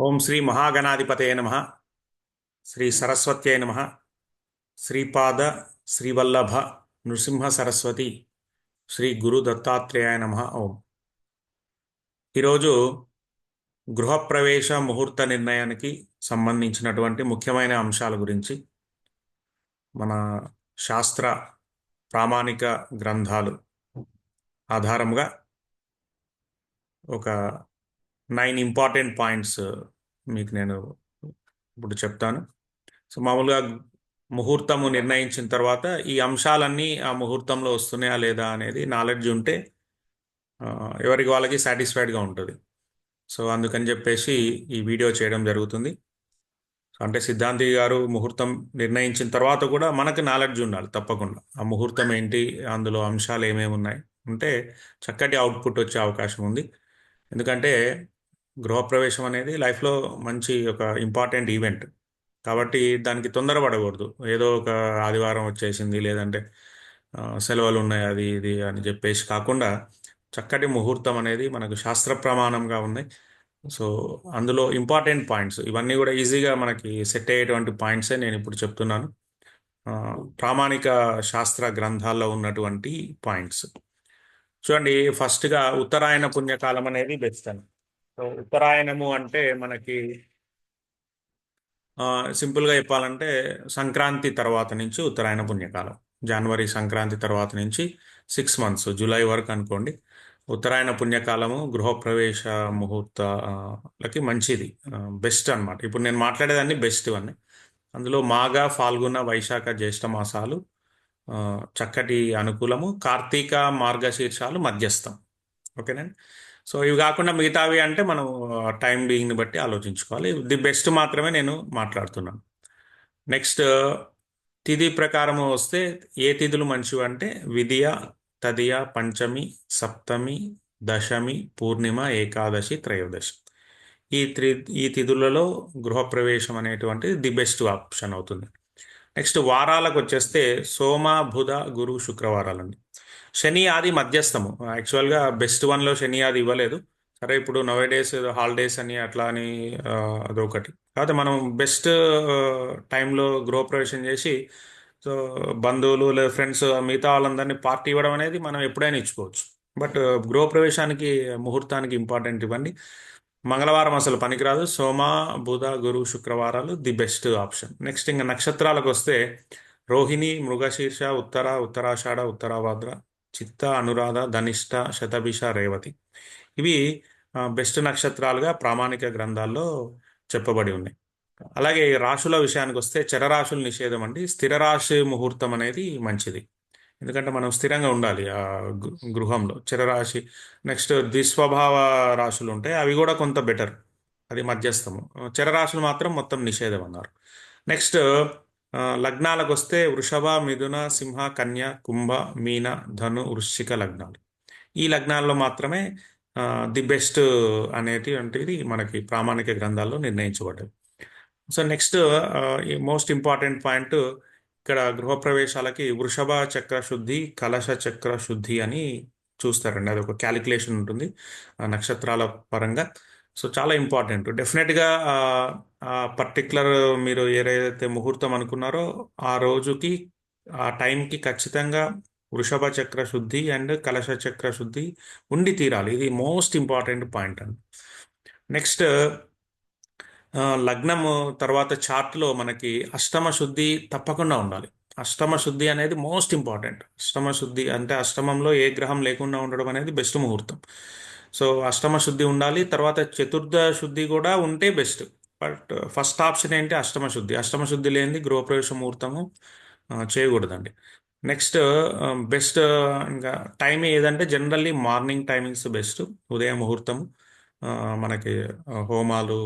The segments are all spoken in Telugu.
ఓం శ్రీ మహాగణాధిపతయ నమ. శ్రీ సరస్వత్యై నమ. శ్రీపాద శ్రీవల్లభ నృసింహ సరస్వతి శ్రీ గురు దత్తాత్రేయాయ నమ. ఓం. ఈరోజు గృహప్రవేశ ముహూర్త నిర్ణయానికి సంబంధించినటువంటి ముఖ్యమైన అంశాల గురించి మన శాస్త్ర ప్రామాణిక గ్రంథాలు ఆధారంగా ఒక నైన్ ఇంపార్టెంట్ పాయింట్స్ uh, మీకు నేను ఇప్పుడు చెప్తాను. సో మామూలుగా ముహూర్తము నిర్ణయించిన తర్వాత ఈ అంశాలన్నీ ఆ ముహూర్తంలో వస్తున్నాయా లేదా అనేది నాలెడ్జ్ ఉంటే uh, ఎవరికి వాళ్ళకి సాటిస్ఫైడ్గా ఉంటుంది. సో అందుకని చెప్పేసి ఈ వీడియో చేయడం జరుగుతుంది. అంటే సిద్ధాంతి గారు ముహూర్తం నిర్ణయించిన తర్వాత కూడా మనకు నాలెడ్జ్ ఉండాలి తప్పకుండా. ఆ ముహూర్తం ఏంటి అందులో అంశాలు ఏమేమి ఉన్నాయి అంటే చక్కటి అవుట్పుట్ వచ్చే అవకాశం ఉంది. ఎందుకంటే గృహప్రవేశం అనేది లైఫ్లో మంచి ఒక ఇంపార్టెంట్ ఈవెంట్. కాబట్టి దానికి తొందరపడకూడదు ఏదో ఒక ఆదివారం వచ్చేసింది లేదంటే సెలవులు ఉన్నాయి అది ఇది అని చెప్పేసి కాకుండా చక్కటి ముహూర్తం అనేది మనకు శాస్త్ర ప్రమాణంగా ఉన్నాయి. సో అందులో ఇంపార్టెంట్ పాయింట్స్ ఇవన్నీ కూడా ఈజీగా మనకి సెట్ అయ్యేటువంటి పాయింట్సే నేను ఇప్పుడు చెప్తున్నాను. ప్రామాణిక శాస్త్ర గ్రంథాల్లో ఉన్నటువంటి పాయింట్స్. చూడండి ఫస్ట్గా ఉత్తరాయణ పుణ్యకాలం అనేది బెస్ట్ అని. సో ఉత్తరాయణము అంటే మనకి సింపుల్గా చెప్పాలంటే సంక్రాంతి తర్వాత నుంచి ఉత్తరాయణ పుణ్యకాలం. జనవరి సంక్రాంతి తర్వాత నుంచి సిక్స్ మంత్స్ జూలై వరకు అనుకోండి. ఉత్తరాయణ పుణ్యకాలము గృహప్రవేశ ముహూర్తాలకి మంచిది. బెస్ట్ అన్నమాట. ఇప్పుడు నేను మాట్లాడేదాన్ని బెస్ట్ ఇవన్నీ. అందులో మాఘ ఫాల్గుణ వైశాఖ జ్యేష్ఠ మాసాలు చక్కటి అనుకూలము. కార్తీక మార్గశీర్షాలు మధ్యస్థం. ఓకేనండి? సో ఇవి కాకుండా మిగతావి అంటే మనం టైం బీయింగ్ని బట్టి ఆలోచించుకోవాలి. ది బెస్ట్ మాత్రమే నేను మాట్లాడుతున్నాను. నెక్స్ట్ తిథి ప్రకారం వస్తే ఏ తిథులు మంచివి అంటే విధియ తదియ పంచమి సప్తమి దశమి పూర్ణిమ ఏకాదశి త్రయోదశి. ఈ త్రి ఈ తిథులలో గృహప్రవేశం అనేటువంటిది ది బెస్ట్ ఆప్షన్ అవుతుంది. నెక్స్ట్ వారాలకు వచ్చేస్తే సోమ బుధ గురు శుక్రవారాలండి. శని ఆది మధ్యస్థము. యాక్చువల్గా బెస్ట్ వన్లో శని ఆది ఇవ్వలేదు. సరే ఇప్పుడు నవే డేస్ హాలిడేస్ అని అట్లా అని అదొకటి. కాకపోతే మనం బెస్ట్ టైంలో గృహప్రవేశం చేసి సో బంధువులు లేదా ఫ్రెండ్స్ మిగతా వాళ్ళందరినీ పార్టీ ఇవ్వడం అనేది మనం ఎప్పుడైనా ఇచ్చుకోవచ్చు. బట్ గృహప్రవేశానికి ముహూర్తానికి ఇంపార్టెంట్ ఇవ్వండి. మంగళవారం అసలు పనికిరాదు. సోమ బుధ గురు శుక్రవారాలు ది బెస్ట్ ఆప్షన్ నెక్స్ట్ ఇంకా నక్షత్రాలకు వస్తే రోహిణి మృగశీర్ష ఉత్తర ఉత్తరాషాఢ ఉత్తరాభాద్ర చిత్త అనురాధ ధనిష్ట శతభిష రేవతి. ఇవి బెస్ట్ నక్షత్రాలుగా ప్రామాణిక గ్రంథాల్లో చెప్పబడి ఉన్నాయి. అలాగే రాశుల విషయానికి వస్తే చరరాశుల నిషేధం అండి. స్థిర రాశి ముహూర్తం అనేది మంచిది. ఎందుకంటే మనం స్థిరంగా ఉండాలి ఆ గృ- గృహంలో. చరరాశి నెక్స్ట్ ద్విస్వభావ రాశులు ఉంటాయి అవి కూడా కొంత బెటర్. అది మధ్యస్థము. చరరాశులు మాత్రం మొత్తం నిషేధం అన్నారు. నెక్స్ట్ లగ్నాలకు వస్తే వృషభ మిథున సింహ కన్య కుంభ మీన ధను వృశ్చిక లగ్నాలు. ఈ లగ్నాల్లో మాత్రమే ది బెస్ట్ అనేటువంటిది మనకి ప్రామాణిక గ్రంథాల్లో నిర్ణయించబడ్డది. So next most important point ఇక్కడ గృహప్రవేశాలకి వృషభ చక్ర శుద్ధి కలశ చక్ర శుద్ధి అని చూస్తారండి. అది ఒక క్యాలిక్యులేషన్ ఉంటుంది నక్షత్రాల పరంగా. సో చాలా ఇంపార్టెంట్. డెఫినెట్గా పర్టిక్యులర్ పర్టికులర్ మీరు ఏదైతే ముహూర్తం అనుకున్నారో ఆ రోజుకి ఆ టైంకి ఖచ్చితంగా వృషభ చక్ర శుద్ధి అండ్ కలశ చక్ర శుద్ధి ఉండి తీరాలి. ఇది మోస్ట్ ఇంపార్టెంట్ పాయింట్ అండి. నెక్స్ట్ లగ్నం తర్వాత చార్ట్లో మనకి అష్టమ శుద్ధి తప్పకుండా ఉండాలి. అష్టమ శుద్ధి అనేది మోస్ట్ ఇంపార్టెంట్. అష్టమ శుద్ధి అంటే అష్టమంలో ఏ గ్రహం లేకుండా ఉండడం అనేది బెస్ట్ ముహూర్తం. సో అష్టమ శుద్ధి ఉండాలి తర్వాత చతుర్థ శుద్ధి కూడా ఉంటే బెస్ట్. బట్ ఫస్ట్ ఆప్షన్ ఏంటి? అష్టమ శుద్ధి. అష్టమ శుద్ధి లేనిది గృహప్రవేశ ముహూర్తము చేయకూడదండి. నెక్స్ట్ బెస్ట్ ఇంకా టైం ఏదంటే జనరల్లీ మార్నింగ్ టైమింగ్స్ బెస్ట్. ఉదయం ముహూర్తం మనకి హోమాలు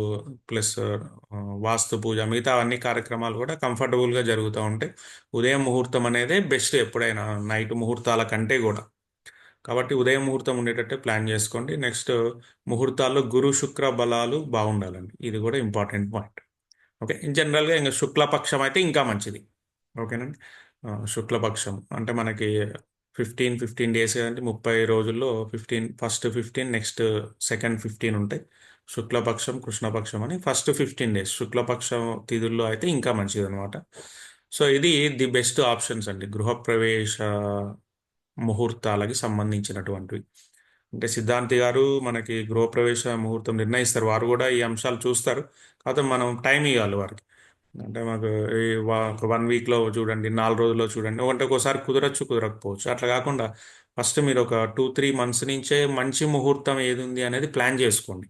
ప్లస్ వాస్తు పూజ మిగతా అన్ని కార్యక్రమాలు కూడా కంఫర్టబుల్గా జరుగుతూ ఉంటాయి ఉదయం ముహూర్తం అనేది బెస్ట్ ఎప్పుడైనా నైట్ ముహూర్తాల కంటే కూడా. కాబట్టి ఉదయం ముహూర్తం ఉండేటట్టే ప్లాన్ చేసుకోండి. నెక్స్ట్ ముహూర్తాల్లో గురు శుక్ర బలాలు బాగుండాలండి. ఇది కూడా ఇంపార్టెంట్ పాయింట్. ఓకే ఇన్ జనరల్గా ఇంకా శుక్లపక్షం అయితే ఇంకా మంచిది. ఓకేనండి? శుక్లపక్షం అంటే మనకి ఫిఫ్టీన్ ఫిఫ్టీన్ డేస్ కదంటే ముప్పై రోజుల్లో fifteen first fifteen next second fifteen ఉంటాయి. శుక్లపక్షం కృష్ణపక్షం అని ఫస్ట్ ఫిఫ్టీన్ డేస్. శుక్లపక్షం తిథుల్లో అయితే ఇంకా మంచిది అనమాట సో ఇది ది బెస్ట్ ఆప్షన్స్ అండి. గృహప్రవేశ ముహూర్తాలకి సంబంధించినటువంటివి. అంటే సిద్ధాంతి గారు మనకి గృహప్రవేశ ముహూర్తం నిర్ణయిస్తారు. వారు కూడా ఈ అంశాలు చూస్తారు. కాకపోతే మనం టైం ఇవ్వాలి వారికి. అంటే మాకు ఈ ఒక వన్ వీక్లో చూడండి నాలుగు రోజుల్లో చూడండి అంటే ఒకసారి కుదరచ్చు కుదరకపోవచ్చు. అట్లా కాకుండా ఫస్ట్ మీరు ఒక టూ త్రీ మంత్స్ నుంచే మంచి ముహూర్తం ఏది ఉంది అనేది ప్లాన్ చేసుకోండి.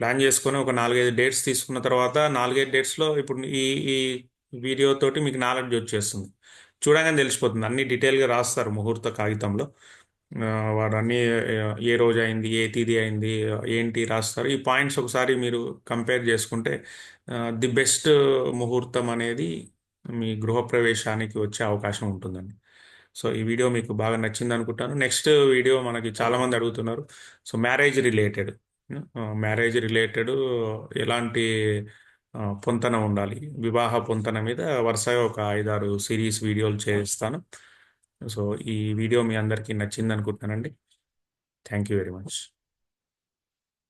ప్లాన్ చేసుకొని ఒక నాలుగైదు డేట్స్ తీసుకున్న తర్వాత నాలుగైదు డేట్స్లో ఇప్పుడు ఈ ఈ వీడియోతోటి మీకు నాలెడ్జ్ వచ్చేస్తుంది. చూడగానే తెలిసిపోతుంది. అన్ని డీటెయిల్గా రాస్తారు ముహూర్త కాగితంలో. వారు అన్ని ఏ రోజు అయింది ఏ తేదీ అయింది ఏంటి రాస్తారు. ఈ పాయింట్స్ ఒకసారి మీరు కంపేర్ చేసుకుంటే ది బెస్ట్ ముహూర్తం అనేది మీ గృహప్రవేశానికి వచ్చే అవకాశం ఉంటుందండి. సో ఈ వీడియో మీకు బాగా నచ్చింది అనుకుంటాను. నెక్స్ట్ వీడియో మనకి చాలామంది అడుగుతున్నారు. So marriage related. Marriage related ఎలాంటి పొంతన ఉండాలి. వివాహ పొంతన మీద వరుసగా ఒక ఐదారు సిరీస్ వీడియోలు చేస్తాను. సో ఈ వీడియో మీ అందరికీ నచ్చింది అనుకుంటున్నానండి థ్యాంక్ యూ వెరీ మచ్.